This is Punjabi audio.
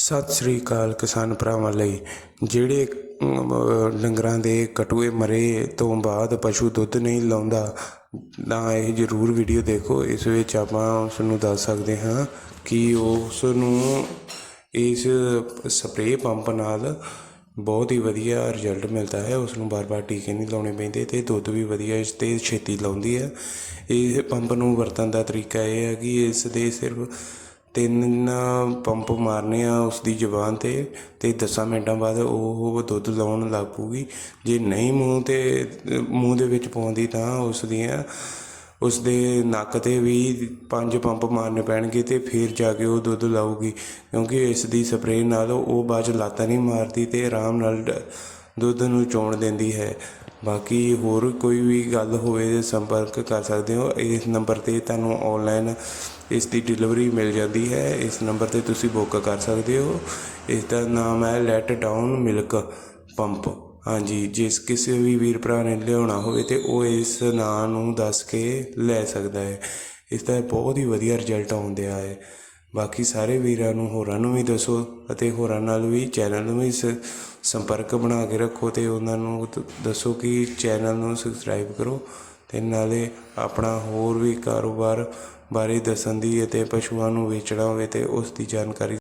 ਸਤਿ ਸ੍ਰੀ ਅਕਾਲ ਕਿਸਾਨ ਭਰਾਵਾਂ ਲਈ। ਜਿਹੜੇ ਡੰਗਰਾਂ ਦੇ ਕਟੂਏ ਮਰੇ ਤੋਂ ਬਾਅਦ ਪਸ਼ੂ ਦੁੱਧ ਨਹੀਂ ਲਾਉਂਦਾ, ਤਾਂ ਇਹ ਜ਼ਰੂਰ ਵੀਡੀਓ ਦੇਖੋ। ਇਸ ਵਿੱਚ ਆਪਾਂ ਉਸ ਨੂੰ ਦੱਸ ਸਕਦੇ ਹਾਂ ਕਿ ਉਸ ਨੂੰ ਇਸ ਸਪਰੇਅ ਪੰਪ ਨਾਲ ਬਹੁਤ ਹੀ ਵਧੀਆ ਰਿਜ਼ਲਟ ਮਿਲਦਾ ਹੈ। ਉਸ ਨੂੰ ਬਾਰ-ਬਾਰ ਟੀਕੇ ਨਹੀਂ ਲਾਉਣੇ ਪੈਂਦੇ ਤੇ ਦੁੱਧ ਵੀ ਵਧੀਆ ਇਸ ਤੇ ਛੇਤੀ ਲਾਉਂਦੀ ਹੈ। ਇਹ ਪੰਪ ਨੂੰ ਵਰਤਣ ਦਾ ਤਰੀਕਾ ਇਹ ਹੈ ਕਿ ਇਸ ਦੇ ਸਿਰਫ ਤਿੰਨ ਪੰਪ ਮਾਰਨੇ ਆ ਉਸਦੀ ਜ਼ੁਬਾਨ ਤੇ ਅਤੇ ਦਸਾਂ ਮਿੰਟਾਂ ਬਾਅਦ ਉਹ ਦੁੱਧ ਲਾਉਣ ਲੱਗ ਪਊਗੀ। ਜੇ ਨਹੀਂ ਮੂੰਹ ਤੇ, ਮੂੰਹ ਦੇ ਵਿੱਚ ਪਾਉਂਦੀ ਤਾਂ ਉਸ ਦੀਆਂ ਉਸਦੇ ਨੱਕ ਤੇ ਵੀ ਪੰਜ ਪੰਪ ਮਾਰਨੇ ਪੈਣਗੇ ਅਤੇ ਫਿਰ ਜਾ ਕੇ ਉਹ ਦੁੱਧ ਲਾਊਗੀ। ਕਿਉਂਕਿ ਇਸ ਦੀ ਸਪਰੇਅ ਨਾਲ ਉਹ ਬਾਅਦ 'ਚ ਲਾਤਾਂ ਨਹੀਂ ਮਾਰਦੀ ਅਤੇ ਆਰਾਮ ਨਾਲ ਡ- ਦੁੱਧ ਨੂੰ ਚੋਣ ਦਿੰਦੀ ਹੈ। ਬਾਕੀ ਹੋਰ ਕੋਈ ਵੀ ਗੱਲ ਹੋਵੇ ਸੰਪਰਕ ਕਰ ਸਕਦੇ ਹੋ। ਇਸ ਨੰਬਰ ਤੇ ਤੁਹਾਨੂੰ ਔਨਲਾਈਨ ਇਸ ਦੀ ਡਿਲੀਵਰੀ ਮਿਲ ਜਾਂਦੀ ਹੈ। ਇਸ ਨੰਬਰ ਤੇ ਤੁਸੀਂ ਬੁੱਕ ਕਰ ਸਕਦੇ ਹੋ। ਇਸ ਦਾ ਨਾਮ ਹੈ ਲੈਟ ਡਾਊਨ ਮਿਲਕ ਪੰਪ ਹਾਂਜੀ, ਜਿਸ ਕਿਸੇ ਵੀ ਵੀਰ ਭਰਾ ਨੇ ਲਿਆਉਣਾ ਹੋਵੇ ਤੇ ਉਹ ਇਸ ਨਾਂ ਨੂੰ ਦੱਸ ਕੇ ਲੈ ਸਕਦਾ ਹੈ। ਇਸ ਦਾ ਬਹੁਤ ਹੀ ਵਧੀਆ ਰਿਜ਼ਲਟ ਆਉਂਦਿਆ ਹੈ। ਬਾਕੀ ਸਾਰੇ ਵੀਰਾਂ ਨੂੰ ਹੋਰਾਂ ਨੂੰ ਵੀ ਦੱਸੋ ਅਤੇ ਹੋਰਾਂ ਨਾਲ ਵੀ ਚੈਨਲ ਨੂੰ ਵੀ ਸ- ਸੰਪਰਕ ਬਣਾ ਕੇ ਰੱਖੋ ਅਤੇ ਉਹਨਾਂ ਨੂੰ ਦ- ਦੱਸੋ ਕਿ ਚੈਨਲ ਨੂੰ ਸਬਸਕ੍ਰਾਈਬ ਕਰੋ ਅਤੇ ਨਾਲੇ ਆਪਣਾ ਹੋਰ ਵੀ ਕਾਰੋਬਾਰ ਬਾਰੇ ਦੱਸਣ ਦੀ ਅਤੇ ਪਸ਼ੂਆਂ ਨੂੰ ਵੇਚਣਾ ਹੋਵੇ ਤਾਂ ਉਸ ਦੀ ਜਾਣਕਾਰੀ